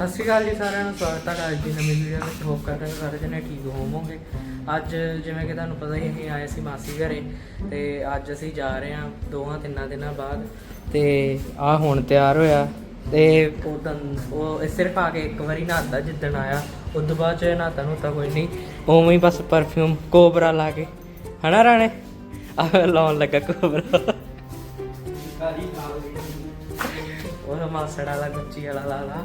ਸਤਿ ਸ਼੍ਰੀ ਅਕਾਲ ਜੀ ਸਾਰਿਆਂ ਨੂੰ ਸਵਾਗਤ ਹੈ ਅੱਜ ਦੀ ਨਵੀਂ ਵੀਡੀਓ ਵਿੱਚ। ਹੋਪ ਕਰਦਾ ਹਾਂ ਸਾਰੇ ਜਣੇ ਠੀਕ ਹੋਵੋਗੇ। ਅੱਜ ਜਿਵੇਂ ਕਿ ਤੁਹਾਨੂੰ ਪਤਾ ਹੀ ਅਸੀਂ ਆਏ ਸੀ ਮਾਸੀ ਘਰੇ ਤੇ ਅੱਜ ਅਸੀਂ ਜਾ ਰਹੇ ਹਾਂ ਦੋਹਾਂ ਤਿੰਨਾਂ ਦਿਨਾਂ ਬਾਅਦ ਤੇ ਆ ਹੁਣ ਤਿਆਰ ਹੋਇਆ ਤੇ ਉਦੋਂ ਉਹ ਸਿਰਫ ਆ ਕੇ ਇੱਕ ਵਾਰੀ ਨਹਾਤਾ ਜਿੱਦਣ ਆਇਆ ਉਸ ਤੋਂ ਬਾਅਦ ਚ ਨਹਾਤਾ ਨੂੰ ਤਾਂ ਕੋਈ ਨਹੀਂ ਉਵੇਂ ਹੀ ਬਸ ਪਰਫਿਊਮ ਕੋਬਰਾ ਲਾ ਕੇ। ਹਨਾ ਰਾਣੇ? ਆ ਲਾਉਣ ਲੱਗਾ ਕੋਬਰਾ ਉਹ ਮਾਸੜ ਵਾਲਾ ਗੁੱਚੀ ਵਾਲਾ ਲਾ ਲਾ।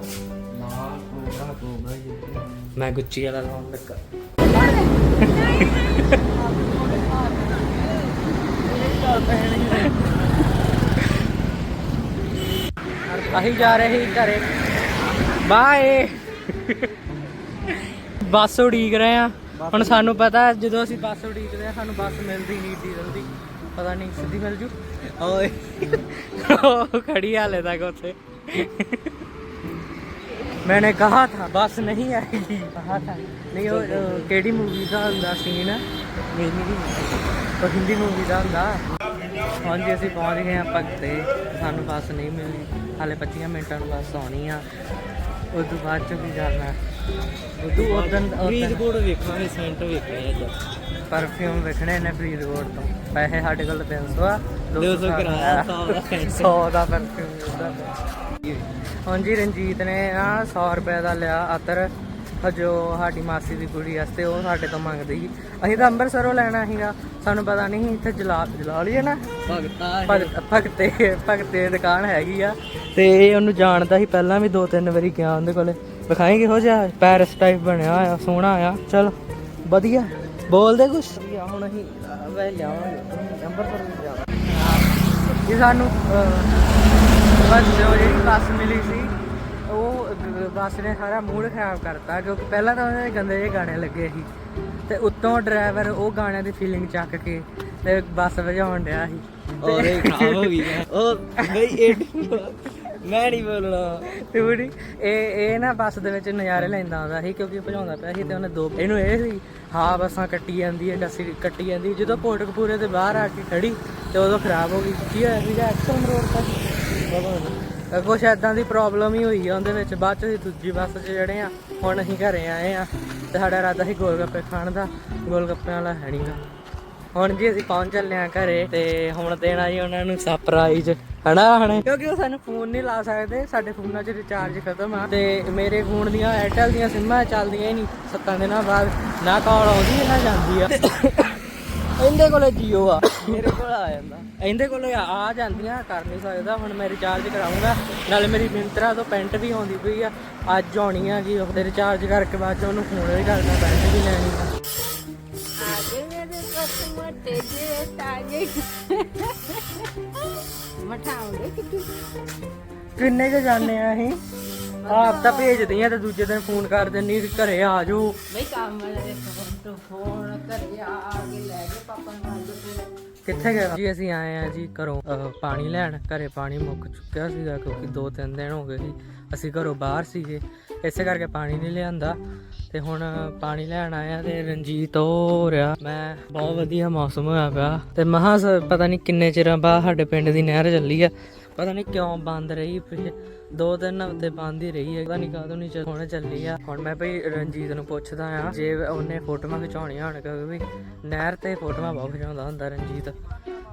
ਮੈਂ ਗੁੱਚੀ ਵਾਲਾ ਲਾਉਣ ਲੱਗਾ। ਅਸੀਂ ਜਾ ਰਹੇ ਸੀ ਘਰੇ। ਬਾਏ। ਬੱਸ ਉਡੀਕ ਰਹੇ ਆ ਹੁਣ ਸਾਨੂੰ ਪਤਾ ਜਦੋਂ ਅਸੀਂ ਬੱਸ ਉਡੀਕਦੇ ਆ ਸਾਨੂੰ ਬੱਸ ਮਿਲਦੀ ਨਹੀਂ ਡੀਜ਼ਲ ਦੀ ਪਤਾ ਨਹੀਂ, ਸਿੱਧੀ ਮਿਲ ਜੂ। ਓਏ। ਖੜੀ ਹਾਲੇ ਤੱਕ ਉੱਥੇ। मैंने कहा था बस नहीं आएगी कहा था नहीं वो अ, केडी मूवी का ਹੁੰਦਾ ਸੀਨ ਮੇਰੀ ਨਹੀਂ ਉਹ ਹਿੰਦੀ ਮੂਵੀ ਦਾ ਹੁੰਦਾ ਹਾਂਜੀ ਅਸੀਂ ਪਹੁੰਚ ਗਏ ਆ ਭਗਤੇ ਸਾਨੂੰ ਬੱਸ ਨਹੀਂ ਮਿਲੀ ਹਾਲੇ 25 ਮਿੰਟਾਂ ਨੂੰ ਬੱਸ ਆਉਣੀ ਆ ਉਸ ਤੋਂ ਬਾਅਦ ਚ ਵੀ ਜਾਣਾ ਉਦੋਂ ਉਦੋਂ ਫਰੀਦਕੋਟ ਵੇਖਾਂਗੇ ਸੈਂਟ ਵੇਖਾਂਗੇ ਅੱਜ ਪਰਫਿਊਮ ਵੇਖਣੇ ਨੇ ਫਰੀਦਕੋਟ ਤੋਂ ਪੈਸੇ ਸਾਡੇ ਕੋਲ 300 ਆ 200 ਕਿਰਾਇਆ, 100 ਦਾ scent। 100 ਦਾ ਪਰਫਿਊਮ ਹਾਂਜੀ ਰਣਜੀਤ ਨੇ ਨਾ 100 ਰੁਪਏ ਦਾ ਲਿਆ ਅਤਰ। ਜੋ ਸਾਡੀ ਮਾਸੀ ਦੀ ਕੁੜੀ ਵਾਸਤੇ ਉਹ ਸਾਡੇ ਤੋਂ ਮੰਗਦੀ। ਸੀ ਅਸੀਂ ਤਾਂ ਅੰਮ੍ਰਿਤਸਰੋਂ ਲੈਣਾ ਸੀਗਾ। ਸਾਨੂੰ ਪਤਾ ਨਹੀਂ ਇੱਥੇ ਜਲਾ ਜਲਾ ਲਈਏ ਨਾ। ਭਗਤਾ ਭਗਤ- ਭਗਤੇ ਦੁਕਾਨ ਹੈਗੀ ਆ। ਤੇ ਇਹ ਉਹਨੂੰ ਜਾਣਦਾ ਸੀ ਪਹਿਲਾਂ ਵੀ ਦੋ ਤਿੰਨ ਵਾਰੀ ਗਿਆ ਉਹਦੇ ਕੋਲੇ। ਵਿਖਾਈ ਕਿਹੋ ਜਿਹਾ? ਪੈਰਿਸ ਟਾਈਪ ਬਣਿਆ ਹੋਇਆ ਸੋਹਣਾ ਆ। ਚਲ ਵਧੀਆ। ਬੋਲਦੇ ਕੁਛ? ਹੁਣ ਅਸੀਂ ਵੇ ਲਿਆਵਾਂਗੇ। ਅੰਬਰਸਰ ਨੂੰ ਜਾਣਾ ਇਹ ਸਾਨੂੰ ਬਸ ਜੋ ਜਿਹੜੀ ਬੱਸ ਮਿਲੀ ਸੀ ਉਹ ਬੱਸ ਨੇ ਸਾਰਾ ਮੂਡ ਖਰਾਬ ਕਰਤਾ ਕਿਉਂਕਿ ਪਹਿਲਾਂ ਤਾਂ ਉਹਦੇ ਗੰਦੇ ਜਿਹੇ ਗਾਣੇ ਲੱਗੇ ਸੀ। ਤੇ ਉੱਤੋਂ ਡਰਾਈਵਰ ਉਹ ਗਾਣਿਆਂ ਦੀ ਫੀਲਿੰਗ ਚੱਕ ਕੇ ਤੇ ਬੱਸ ਵਜਾਉਣ ਡਿਆ ਸੀ। ਔਰ ਖਰਾਬ ਹੋ ਗਈ ਉਹ ਬਈ ਇਹ ਮੈਂ ਨਹੀਂ ਬੋਲਣਾ। ਟੂੜੀ ਇਹ ਇਹ ਨਾ ਬੱਸ ਦੇ ਵਿੱਚ ਨਜ਼ਾਰੇ ਲੈਂਦਾ ਆਉਂਦਾ ਸੀ ਕਿਉਂਕਿ ਭਜਾਉਂਦਾ ਪਿਆ ਸੀ ਤੇ ਉਹਨੇ ਦੋ ਇਹਨੂੰ ਇਹ ਸੀ ਹਾਂ ਬੱਸਾਂ ਕੱਟੀ ਜਾਂਦੀ ਹੈ ਡੱਸੀ ਕੱਟੀ ਜਾਂਦੀ ਜਦੋਂ ਕੋਟਕਪੂਰੇ ਦੇ ਬਾਹਰ ਆ ਕੇ ਖੜੀ ਤੇ ਉਦੋਂ ਖਰਾਬ ਹੋ ਗਈ। ਕੀ ਹੋਇਆ ਵੀਜ਼ਾ ਐਕਸਲ ਰੋਡ ਤੱਕ ਪਤਾ ਐਦਾਂ ਦੀ ਪ੍ਰੋਬਲਮ ਹੀ ਹੋਈ ਆ ਉਹਦੇ ਵਿੱਚ। ਬਾਅਦ ਚ ਅਸੀਂ ਦੂਜੀ ਬੱਸ 'ਚ ਜਿਹੜੇ ਆ, ਹੁਣ ਅਸੀਂ ਘਰੇ ਆਏ ਆ ਤੇ ਸਾਡਾ ਇਰਾਦਾ ਸੀ ਗੋਲਗੱਪੇ ਖਾਣ ਦਾ। ਗੋਲਗੱਪਿਆਂ ਵਾਲਾ ਹੈ ਨਹੀਂਗਾ ਹੁਣ ਜੀ ਅਸੀਂ ਪਹੁੰਚ ਚੱਲੇ ਆ ਘਰੇ ਤੇ ਹੁਣ ਦੇਣਾ ਜੀ ਉਹਨਾਂ ਨੂੰ ਸਰਪ੍ਰਾਈਜ਼ ਹਨਾ ਹਣੇ? ਕਿਉਂਕਿ ਉਹ ਸਾਨੂੰ ਫੋਨ ਨਹੀਂ ਲਾ ਸਕਦੇ, ਸਾਡੇ ਫੋਨਾਂ 'ਚ ਰਿਚਾਰਜ ਖਤਮ ਆ। ਤੇ ਮੇਰੇ ਫੋਨ ਦੀਆਂ ਏਅਰਟੈਲ ਦੀਆਂ ਸਿੰਮਾਂ ਚੱਲਦੀਆਂ ਹੀ ਨਹੀਂ। ਸੱਤਾਂ ਦਿਨਾਂ ਬਾਅਦ ਨਾ ਕਾਲ ਆਉਂਦੀ, ਨਾ ਜਾਂਦੀ ਆ। ਇਹਦੇ ਕੋਲੇ ਜੀਓ ਆ। ਮੇਰੇ ਕੋਲ ਆ ਜਾਂਦਾ। ਇਹਦੇ ਕੋਲੇ ਆ ਜਾਂਦੀਆਂ ਕਰ ਨਹੀਂ ਸਕਦਾ। ਹੁਣ ਮੈਂ ਰਿਚਾਰਜ ਕਰਾਉਂਗਾ ਨਾਲੇ ਮੇਰੀ ਮਿੰਤਰਾ ਤੋਂ ਪੈਂਟ ਵੀ ਆਉਂਦੀ ਪਈ ਆ। ਅੱਜ ਆਉਣੀ ਆ ਜੀ ਉਹਦੇ ਰਿਚਾਰਜ ਕਰਕੇ ਬਾਅਦ ਚ ਉਹਨੂੰ ਫੋਨ ਵੀ ਕਰਨਾ ਪੈਂਟ ਵੀ ਲੈਣੀ ਆ। ਆਗੇ ਮਠਾਉਂਦੇ ਕਿੰਨੇ ਜਾਣੇ ਆ ਅਸੀਂ? ਆਪ ਤਾਂ ਭੇਜਦੀ ਆ ਤੇ ਦੂਜੇ ਦਿਨ ਫੋਨ ਕਰ ਦਿੰਨੀ ਕਿ ਘਰੇ ਆ ਜਾਓ। ਬਈ ਕੰਮ ਕਿੱਥੇ ਗਏ? ਜੀ ਅਸੀਂ ਆਏ ਆ ਜੀ ਘਰੋਂ ਪਾਣੀ ਲੈਣ। ਘਰੇ ਪਾਣੀ ਮੁੱਕ ਚੁੱਕਿਆ ਸੀਗਾ ਕਿਉਂਕਿ 2-3 ਦਿਨ ਹੋ ਗਏ ਸੀ। ਅਸੀਂ ਘਰੋਂ ਬਾਹਰ ਸੀਗੇ। ਇਸੇ ਕਰਕੇ ਪਾਣੀ ਨਹੀਂ ਲਿਆਂਦਾ। ਤੇ ਹੁਣ ਪਾਣੀ ਲੈਣ ਆਇਆ ਤੇ ਰਣਜੀਤ ਹੋ ਰਿਹਾ ਮੈਂ ਬਹੁਤ ਵਧੀਆ ਮੌਸਮ ਹੋਇਆ ਪਿਆ। ਤੇ ਮਹਾ ਪਤਾ ਨਹੀਂ ਕਿੰਨੇ ਚਿਰਾਂ ਬਾਅਦ ਸਾਡੇ ਪਿੰਡ ਦੀ ਨਹਿਰ ਚੱਲੀ ਆ। ਪਤਾ ਨਹੀਂ ਕਿਉਂ ਬੰਦ ਰਹੀ ਪਿੱਛੇ ਦੋ ਤਿੰਨ ਹਫ਼ਤੇ ਬੰਦ ਹੀ ਰਹੀ ਹੈ, ਪਤਾ ਨਹੀਂ ਕਦੋਂ ਨਹੀਂ ਚੱਲ ਹੁਣ ਚੱਲੀ ਆ। ਹੁਣ ਮੈਂ ਭਈ ਰਣਜੀਤ ਨੂੰ ਪੁੱਛਦਾ ਆ ਜੇ ਉਹਨੇ ਫੋਟੋਆਂ ਖਿਚਾਉਣੀਆਂ ਹੋਣ, ਕਿਉਂਕਿ ਨਹਿਰ ਤੇ ਫੋਟੋਆਂ ਬਹੁਤ ਖਿਚਾਉਂਦਾ ਹੁੰਦਾ ਰਣਜੀਤ।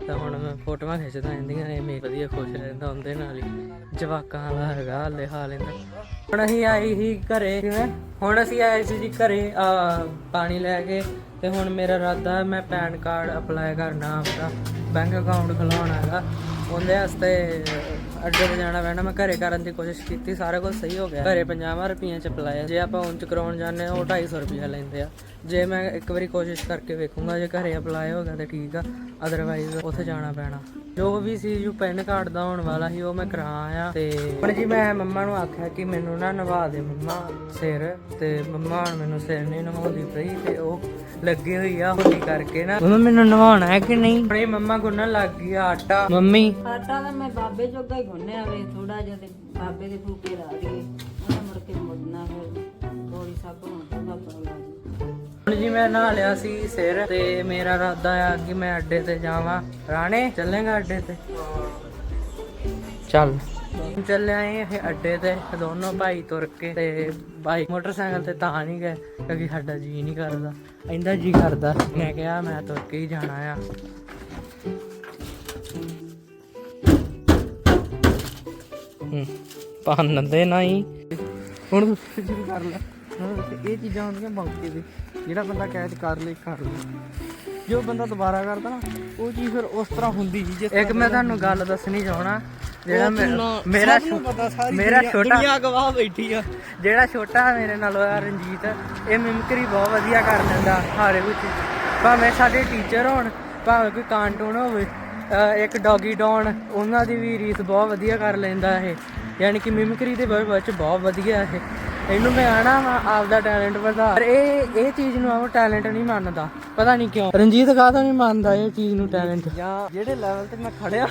ਤਾਂ ਹੁਣ ਮੈਂ ਫੋਟੋਆਂ ਖਿੱਚਦਾ ਰਹਿੰਦੀਆਂ ਇਹ ਮੇਰੀ ਵਧੀਆ ਖੁਸ਼ ਰਹਿੰਦਾ ਉਹਦੇ ਨਾਲ ਹੀ। ਜਵਾਕਾਂ ਦਾ ਹੈਗਾ ਹਲੇ ਹਾਲ ਇਹਦਾ ਹੁਣ ਅਸੀਂ ਆਈ ਸੀ ਘਰੇ, ਕਿਵੇਂ? ਹੁਣ ਅਸੀਂ ਆਏ ਸੀ ਜੀ ਘਰੇ, ਆ, ਪਾਣੀ ਲੈ ਕੇ। ਤੇ ਹੁਣ ਮੇਰਾ ਇਰਾਦਾ ਹੈ ਮੈਂ ਪੈਨ ਕਾਰਡ ਅਪਲਾਈ ਕਰਨਾ ਆਪਣਾ ਬੈਂਕ ਅਕਾਊਂਟ ਖੁਲਾਉਣਾ ਹੈਗਾ। ਉਹਦੇ ਵਾਸਤੇ ਅੱਡੇ ਤੇ ਜਾਣਾ ਪੈਣਾ, ਮੈਂ ਘਰੇ ਕਰਨ ਦੀ ਕੋਸ਼ਿਸ਼ ਕੀਤੀ, ਸਾਰਾ ਕੁਝ ਸਹੀ ਹੋ ਗਿਆ। ਘਰੇ 50 ਰੁਪਈਆ ਚ ਅਪਲਾਈ ਜੇ ਆਪਾਂ ਉਂਚ ਕਰਾਉਣ ਜਾਂਦੇ ਹਾਂ, ਉਹ 250 ਰੁਪਈਆ ਲੈਂਦੇ ਆ। ਜੇ ਮੈਂ ਇੱਕ ਵਾਰੀ ਕੋਸ਼ਿਸ਼ ਕਰਕੇ ਵੇਖੂੰਗਾ, ਜੇ ਘਰੇ ਅਪਲਾਈ ਹੋ ਗਿਆ ਤਾਂ ਠੀਕ ਆ। ਅਦਰਵਾਈਜ਼ ਉੱਥੇ ਜਾਣਾ ਪੈਣਾ। ਜੋ ਵੀ ਸੀ, ਜੋ ਪੈਨ ਕਾਰਡ ਦਾ ਹੋਣ ਵਾਲਾ ਸੀ, ਉਹ ਮੈਂ ਕਰਾ ਆਇਆ। ਤੇ ਹੁਣ ਜੀ ਮੈਂ ਮੰਮਾ ਨੂੰ ਆਖਿਆ ਕਿ ਮੈਨੂੰ ਨਾ ਨਵਾ ਦੇ ਮੰਮਾ ਸਿਰ, ਤੇ ਮੰਮਾ ਹੁਣ ਮੈਨੂੰ ਸਿਰ ਨਹੀਂ ਨਵਾਉਂਦੀ ਪਈ, ਤੇ ਉਹ ਲੱਗੀ ਹੋਈ ਆ ਹੋਲੀ ਕਰਕੇ ਨਾ। ਮੰਮਾ ਮੈਨੂੰ ਨਵਾਉਣਾ ਹੈ ਕਿ ਨਹੀਂ? ਆਪਣੀ ਮੰਮਾ ਗੁੰਨਣ ਲੱਗ ਗਈ ਆ ਆਟਾ। ਮੰਮੀ। ਆਟਾ ਤਾਂ ਮੈਂ ਬਾਬੇ ਜੋਗਾ ਹੀ ਗੁੰਨਿਆ ਵੇ ਥੋੜਾ ਜਿਹਾ ਤੇ ਬਾਬੇ ਦੇ ਫੂਕੇ ਲਾ ਦਈਏ ਉਹਨਾਂ ਮੁੜ ਕੇ ਮੁੜਨਾ ਫਿਰ ਥੋੜੀ ਸਭ ਬਾਬਾ ਲਾ ਜੀ ਹੁਣ ਜੀ ਮੈਂ ਨਹਾ ਲਿਆ ਸੀ ਸਿਰ ਤੇ ਮੇਰਾ ਇਰਾਦਾ ਆ ਕਿ ਮੈਂ ਅੱਡੇ ਤੇ ਜਾਵਾਂ। ਰਾਣੇ ਚੱਲੇਗਾ ਅੱਡੇ ਤੇ? ਚੱਲ। ਚੱਲੇ ਆਏ ਇਹ ਅੱਡੇ ਤੇ ਦੋਨੋਂ ਭਾਈ ਤੁਰ ਕੇ ਤੇ ਬਾਈਕ ਮੋਟਰਸਾਈਕਲ ਤੇ ਤਾਂ ਨਹੀਂ ਗਏ ਕਿਉਂਕਿ ਸਾਡਾ ਜੀ ਨਹੀਂ ਕਰਦਾ। ਇੰਦਾ ਜੀ ਕਰਦਾ। ਮੈਂ ਕਿਹਾ ਮੈਂ ਤੁਰ ਕੇ ਹੀ ਜਾਣਾ ਆ। ਹੂੰ ਪਾਣ ਦੇ ਨਹੀਂ। ਹੁਣ ਸ਼ੁਰੂ ਕਰ ਲੈ। ਇਹ ਚੀਜ਼ਾਂ ਹੁੰਦੀਆਂ ਮੌਕੇ ਤੇ ਜਿਹੜਾ ਬੰਦਾ ਕੈਚ ਕਰ ਲੇ ਕਰ ਲੇ। ਜੋ ਬੰਦਾ ਦੁਬਾਰਾ ਕਰਦਾ ਨਾ ਉਹ ਚੀਜ਼ ਫਿਰ ਉਸ ਤਰ੍ਹਾਂ ਹੁੰਦੀ ਜਿਸ ਇੱਕ ਮੈਂ ਤੁਹਾਨੂੰ ਗੱਲ ਦੱਸਣੀ ਚਾਹਣਾ ਜਿਹੜਾ ਮੇਰਾ ਸਾਰੀ ਛੋਟਾ ਦੁਨੀਆ ਗਵਾਹ ਬੈਠੀ ਆ। ਜਿਹੜਾ ਛੋਟਾ ਮੇਰੇ ਨਾਲ ਹੋਇਆ ਰਣਜੀਤ ਇਹ ਮਿਮਕਰੀ ਬਹੁਤ ਵਧੀਆ ਕਰ ਲੈਂਦਾ ਹਾਰੇ ਵਿੱਚ। ਭਾਵੇਂ ਸਾਡੇ ਟੀਚਰ ਹੋਣ ਭਾਵੇਂ ਕੋਈ ਕਾਰਟੂਨ ਹੋਵੇ ਇੱਕ ਡੌਗੀ ਡੌਨ ਉਹਨਾਂ ਦੀ ਵੀ ਰੀਸ ਬਹੁਤ ਵਧੀਆ ਕਰ ਲੈਂਦਾ ਇਹ। ਯਾਨੀ ਕਿ ਮਿਮਕਰੀ ਦੇ ਵਿੱਚ ਬਹੁਤ ਵਧੀਆ ਇਹ। ਇਹਨੂੰ ਮੈਂ ਆਣਾ ਵਾ ਆਪਦਾ ਟੈਲੈਂਟ ਵਧਾ। ਪਰ ਇਹ ਇਹ ਚੀਜ਼ ਨੂੰ ਉਹ ਟੈਲੈਂਟ ਨਹੀਂ ਮੰਨਦਾ। ਪਤਾ ਨਹੀਂ ਕਿਉਂ। ਰਣਜੀਤ ਕਾਹਦਾ ਨਹੀਂ ਮੰਨਦਾ ਇਹ ਚੀਜ਼ ਨੂੰ ਟੈਲੈਂਟ ਜਾਂ ਜਿਹੜੇ ਲੈਵਲ ਤੇ ਮੈਂ ਖੜਿਆ।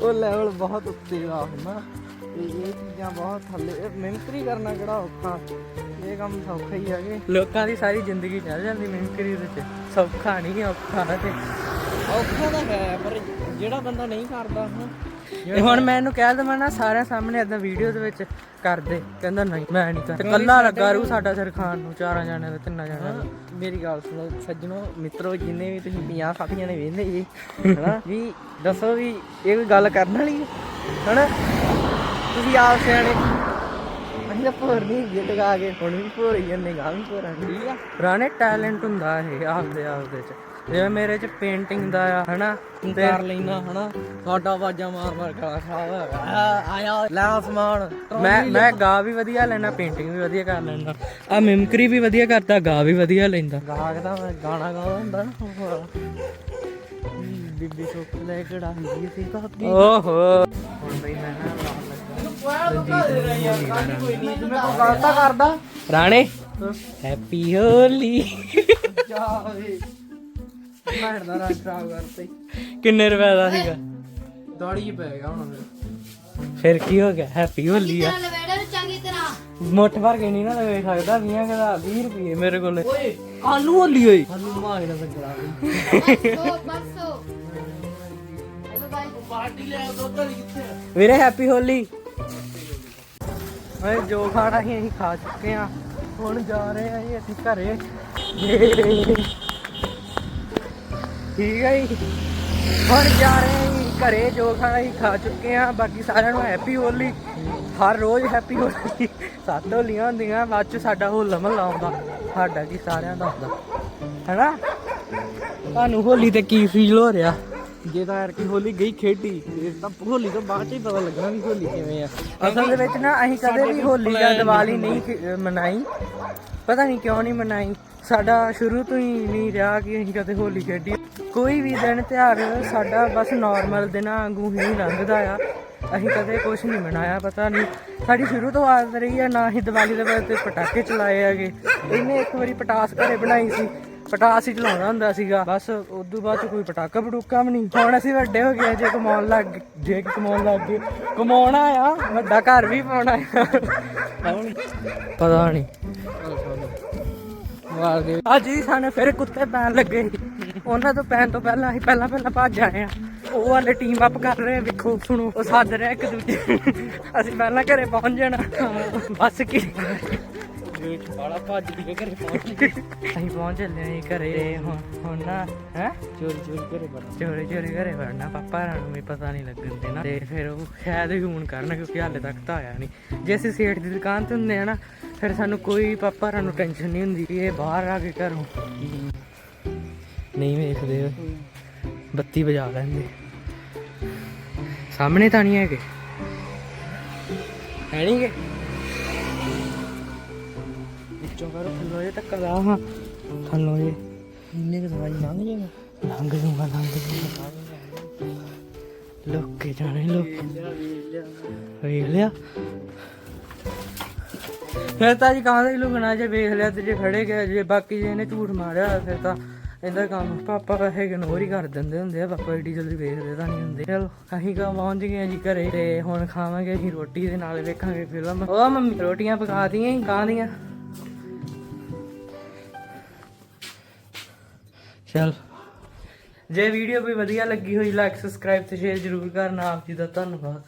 ਉਹ ਲੈਵਲ ਬਹੁਤ ਉੱਤੇ ਦਾ ਹੁੰਦਾ ਤੇ ਇਹ ਚੀਜ਼ਾਂ ਬਹੁਤ ਥੱਲੇ ਮਿਹਨਤਰੀ ਕਰਨਾ ਕਿਹੜਾ ਔਖਾ? ਇਹ ਕੰਮ ਸੌਖਾ ਹੀ ਹੈਗੇ ਲੋਕਾਂ ਦੀ ਸਾਰੀ ਜ਼ਿੰਦਗੀ ਚੱਲ ਜਾਂਦੀ ਮਿਮਕਰੀ ਦੇ ਵਿੱਚ। ਸੌਖਾ ਨਹੀਂ ਔਖਾ ਤੇ ਔਖਾ ਤਾਂ ਹੈ, ਪਰ ਜਿਹੜਾ ਬੰਦਾ ਨਹੀਂ ਕਰਦਾ ਹਾਂ ਇਹ ਹੁਣ ਮੈਂ ਇਹਨੂੰ ਕਹਿ ਦਵਾਂ ਨਾ ਸਾਰਿਆਂ ਸਾਹਮਣੇ ਇਦਾਂ ਵੀਡੀਓ ਦੇ ਵਿੱਚ ਕਰ ਦੇ। ਕਹਿੰਦਾ ਨਹੀਂ ਮੈਂ ਨਹੀਂ ਕਰ ਤੇ ਕੱਲਾ ਲੱਗਾ ਰੂ ਸਾਡਾ ਸਿਰ ਖਾਣ ਨੂੰ ਚਾਰਾਂ ਜਾਣਿਆਂ ਦਾ ਤਿੰਨਾਂ ਜਾਣਿਆਂ ਦਾ। ਮੇਰੀ ਗੱਲ ਸੁਣੋ ਸੱਜਣੋ ਮਿੱਤਰੋ ਜਿੰਨੇ ਵੀ ਤੁਸੀਂ 50 60 ਜਣੇ ਵੇਖਦੇ ਜੀ ਹਨਾ ਵੀ ਦੱਸੋ ਵੀ ਇਹ ਕੋਈ ਗੱਲ ਕਰਨ ਵਾਲੀ ਹੈ? ਹਨਾ? ਤੁਸੀਂ ਆਪ ਸਿਆਣੇ। ਅਸੀਂ ਤਾਂ ਭੋਰ ਨਹੀਂ ਜਿੱਤ ਗਾ ਕੇ ਹੁਣ ਵੀ ਭੋਰ ਹੀ ਜਾਂਦੇ ਗਾ ਵੀ ਭੋਰਾਂ ਠੀਕ ਆ। ਪੁਰਾਣੇ ਟੈਲੈਂਟ ਹੁੰਦਾ ਇਹ ਆਪਦੇ ਆਪਦੇ ਚ ਜਿਵੇਂ ਮੇਰੇ ਚ ਪੇਂਟਿੰਗ ਦਾ ਆ ਹਨਾ? ਕਰ ਲੈਣਾ ਹਨਾ? ਸਾਡਾ ਆਵਾਜ਼ਾਂ ਮਾਰ ਮਾਰ ਗਲਾ ਖਰਾਬ ਆਇਆ ਲੈ ਸਮਾਨ। ਮੈਂ ਮੈਂ ਗਾ ਵੀ ਵਧੀਆ ਲੈਣਾ ਪੇਂਟਿੰਗ ਵੀ ਵਧੀਆ ਕਰ ਲੈਂਦਾ। ਆ ਮਿਮਕਰੀ ਵੀ ਵਧੀਆ ਕਰਦਾ ਗਾ ਵੀ ਵਧੀਆ ਲੈਂਦਾ। ਗਾਗ ਦਾ ਮੈਂ ਗਾਣਾ ਗਾਉਂਦਾ ਹੁੰਦਾ ਨਾ। ਵੀ ਬੀਬੀ ਸੁੱਕ ਲੈ ਕਿਹੜਾ ਹੁੰਦੀ ਸੀ ਭਾਬੀ ਓਹੋ। ਹੁਣ ਬਈ ਮੈਂ ਨਾ ਰਾਣੇ ਹੈਪੀ ਹੋਲੀ। ਜਾ ਓਏ ਮੈਂ ਦਾ ਰੰਗ ਖਰਾਬ ਕਰਤੇ। ਕਿੰਨੇ ਰੁਪਏ ਦਾ ਸੀਗਾ? ਦਾੜੀ ਪੈ ਗਿਆ ਹੁਣ। ਮੇਰੇ ਫਿਰ ਕੀ ਹੋ ਗਿਆ? ਹੈਪੀ ਹੋਲੀ ਆ। ਚੰਗੀ ਤਰ੍ਹਾਂ। ਮੁੱਠ ਭਰ ਕੇ ਨਹੀਂ ਨਾ ਵੇਖ ਸਕਦਾ 20 ਦਾ 20 ਰੁਪਏ ਮੇਰੇ ਕੋਲ। ਓਏ। ਆਲੂ ਹੋਲੀ ਓਏ ਆਲੂ ਮਾਰ ਨਾ ਸੰਗਲਾ ਬਸੋ ਬਸੋ। ਹੈਲੋ ਬਾਈ ਪਾਰਟੀ ਲੈ ਦੁੱਧ ਵਾਲੀ ਕਿੱਥੇ ਵੀਰੇ ਹੈਪੀ ਹੋਲੀ। ਓਏ ਜੋ ਖਾਣਾ ਸੀ ਅਸੀਂ ਖਾ ਚੁੱਕੇ ਆ। ਹੁਣ ਜਾ ਰਹੇ ਆ ਜੀ ਅਸੀਂ ਘਰੇ। ਠੀਕ ਹੈ ਜੀ। ਹੁਣ ਜਾ ਰਹੇ ਆ ਜੀ ਘਰੇ ਜੋ ਖਾਣਾ ਅਸੀਂ ਖਾ ਚੁੱਕੇ ਆ ਬਾਕੀ ਸਾਰਿਆਂ ਨੂੰ ਹੈਪੀ ਹੋਲੀ। ਹਰ ਰੋਜ਼ ਹੈਪੀ ਹੋਲੀ। ਸੱਤ ਹੋਲੀਆਂ ਹੁੰਦੀਆਂ ਬਾਅਦ ਚ ਸਾਡਾ ਹੋਲਾ ਮਹੱਲਾ ਆਉਂਦਾ। ਸਾਡਾ ਕੀ ਸਾਰਿਆਂ ਦਾ ਹੁੰਦਾ। ਹੈਨਾ? ਤੁਹਾਨੂੰ ਹੋਲੀ ਤੇ ਕੀ ਫੀਲ ਹੋ ਰਿਹਾ? ਜੇ ਤਾਂ ਯਾਰ ਕੀ ਹੋਲੀ ਗਈ ਖੇਡੀ ਇਹ ਤਾਂ ਹੋਲੀ ਤੋਂ ਬਾਅਦ ਚ ਹੀ ਪਤਾ ਲੱਗਣਾ ਵੀ ਹੋਲੀ ਕਿਵੇਂ ਆ। ਅਸਲ ਦੇ ਵਿੱਚ ਨਾ ਅਸੀਂ ਕਦੇ ਵੀ ਹੋਲੀ ਜਾਂ ਦੀਵਾਲੀ ਨਹੀਂ ਖੇ- ਮਨਾਈ। ਪਤਾ ਨਹੀਂ ਕਿਉਂ ਨਹੀਂ ਮਨਾਈ। ਸਾਡਾ ਸ਼ੁਰੂ ਤੋਂ ਹੀ ਨਹੀਂ ਰਿਹਾ ਕਿ ਅਸੀਂ ਕਦੇ ਹੋਲੀ ਖੇਡੀ। ਕੋਈ ਵੀ ਦਿਨ ਤਿਉਹਾਰ ਸਾਡਾ ਬਸ ਨਾਰਮਲ ਦਿਨਾਂ ਵਾਂਗੂ ਹੀ ਲੰਘਦਾ ਆ। ਅਸੀਂ ਕਦੇ ਕੁਝ ਨਹੀਂ ਮਨਾਇਆ, ਪਤਾ ਨਹੀਂ। ਸਾਡੀ ਸ਼ੁਰੂ ਤੋਂ ਆਦਤ ਰਹੀ ਹੈ ਨਾ ਹੀ ਦੀਵਾਲੀ ਦੇ ਵੇਲੇ ਤੇ ਪਟਾਕੇ ਚਲਾਏ ਹੈਗੇ। ਇਹਨੇ ਇੱਕ ਵਾਰੀ ਪਟਾਸ ਘਰੇ ਬਣਾਈ ਸੀ, ਪਟਾਸ ਹੀ ਚਲਾਉਣਾ ਹੁੰਦਾ ਸੀਗਾ। ਬਸ ਉਦੋਂ ਬਾਅਦ ਚ ਕੋਈ ਪਟਾਕਾ ਪਟੂਕਾ ਵੀ ਨਹੀਂ। ਹੁਣ ਅਸੀਂ ਵੱਡੇ ਹੋ ਗਏ ਜੇ ਕਮਾਉਣ ਲੱਗ ਗਏ, ਜੇ ਕਮਾਉਣ ਲੱਗ ਗਏ। ਕਮਾਉਣਾ ਆ, ਵੱਡਾ ਘਰ ਵੀ ਪਾਉਣਾ ਆ। ਪਤਾ ਨਹੀਂ। ਮਾਰ ਕੇ ਅੱਜ ਹੀ ਸਾਨੂੰ ਫਿਰ ਕੁੱਤੇ ਪੈਣ ਲੱਗੇ। ਉਹਨਾਂ ਤੋਂ ਪੈਣ ਤੋਂ ਪਹਿਲਾਂ ਅਸੀਂ ਪਹਿਲਾਂ ਪਹਿਲਾਂ ਭੱਜ ਆਏ ਆ ਉਹ ਵਾਲੇ ਟੀਮ ਅਪ ਕਰ ਰਹੇ ਵੇਖੋ, ਸੁਣੋ, ਉਹ ਸੱਦ ਰਿਹਾ ਇੱਕ ਦੂਜੇ ਅਸੀਂ ਪਹਿਲਾਂ ਘਰੇ ਪਹੁੰਚ ਜਾਣਾ। ਬਸ ਕੀ। ਭੱਜ ਘਰੇ ਪਹੁੰਚ ਅਸੀਂ ਪਹੁੰਚ ਚੱਲੇ ਆਂ ਘਰੇ। ਤੇ ਹੁਣ ਹੁਣ ਨਾ ਹੈ? ਚੋਰੀ ਚੋਰੀ ਘਰੇ ਬੜਾ ਚੋਰੀ ਚੋਰੀ ਘਰੇ ਵੜਨਾ। ਪਾਪਾ ਹਰਾਂ ਨੂੰ ਵੀ ਪਤਾ ਨਹੀਂ ਲੱਗਣ ਦੇਣਾ। ਤੇ ਫਿਰ ਉਹ ਸ਼ਾਇਦ ਹੀ ਹੁਣ ਕਰਨ ਕਿਉਂਕਿ ਹਾਲੇ ਤੱਕ ਤਾਂ ਆਇਆ ਨਹੀਂ ਜੇ ਅਸੀਂ ਸੇਠ ਦੀ ਦੁਕਾਨ ਤੇ ਹੁੰਦੇ ਆ ਨਾ ਫਿਰ ਸਾਨੂੰ ਕੋਈ ਪਾਪਾ ਹਰਾਂ ਨੂੰ ਟੈਨਸ਼ਨ ਨਹੀਂ ਹੁੰਦੀ ਇਹ ਬਾਹਰ ਆ ਕੇ ਘਰੋਂ। ਨਹੀਂ ਵੇਖਦੇ। ਬੱਤੀ ਵਜਾ ਲੈਂਦੇ। ਸਾਹਮਣੇ ਤਾਂ ਨਹੀਂ ਹੈਗੇ। ਹੈ ਨਹੀਂ ਗੇ? ਵਿੱਚੋਂ ਕਰੋ, ਥੱਲੋਂ ਜੇ ਧੱਕਾ ਲਾ ਹਾਂ। ਥੱਲੋਂ ਜੇ ਇੰਨੇ ਕੁ ਦਵਾਈ ਮੰਗ ਜਾਏਗਾ। ਲੰਘ ਜੂਗਾ ਲੰਘ ਜੂਗਾ ਲੋਕੇ ਜਾਣੇ, ਲੋਕ ਵੇਖ ਲਿਆ। ਫਿਰ ਤਾਂ ਜੀ ਕਾਹਦਾ ਲੁਕਣਾ, ਜੇ ਵੇਖ ਲਿਆ ਤੇ ਜੇ ਖੜੇ ਗਏ, ਜੇ ਬਾਕੀ ਜੇ ਇਹਨੇ ਝੂਠ ਮਾਰਿਆ, ਫਿਰ ਤਾਂ ਇਹਦਾ ਕੰਮ ਪਾਪਾ ਵੈਸੇ ਇਗਨੋਰ ਹੀ ਕਰ ਦਿੰਦੇ ਹੁੰਦੇ ਆ। ਪਾਪਾ ਏਡੀ ਜਲਦੀ ਵੇਖਦੇ ਤਾਂ ਨਹੀਂ ਹੁੰਦੇ। ਚਲੋ, ਅਸੀਂ ਕਾ ਪਹੁੰਚ ਗਏ ਜੀ ਘਰੇ ਤੇ ਹੁਣ ਖਾਵਾਂਗੇ ਅਸੀਂ ਰੋਟੀ ਦੇ ਨਾਲ ਵੇਖਾਂਗੇ ਫਿਲਮ। ਉਹ ਮੰਮੀ ਰੋਟੀਆਂ ਪਕਾਤੀਆਂ ਹੀ ਕਾਹਦੀਆਂ ਚਲ। ਜੇ ਵੀਡੀਓ ਵੀ ਵਧੀਆ ਲੱਗੀ ਹੋਈ ਲਾਈਕ ਸਬਸਕ੍ਰਾਈਬ ਤੇ ਸ਼ੇਅਰ ਜ਼ਰੂਰ ਕਰਨਾ। ਆਪ ਜੀ ਦਾ ਧੰਨਵਾਦ।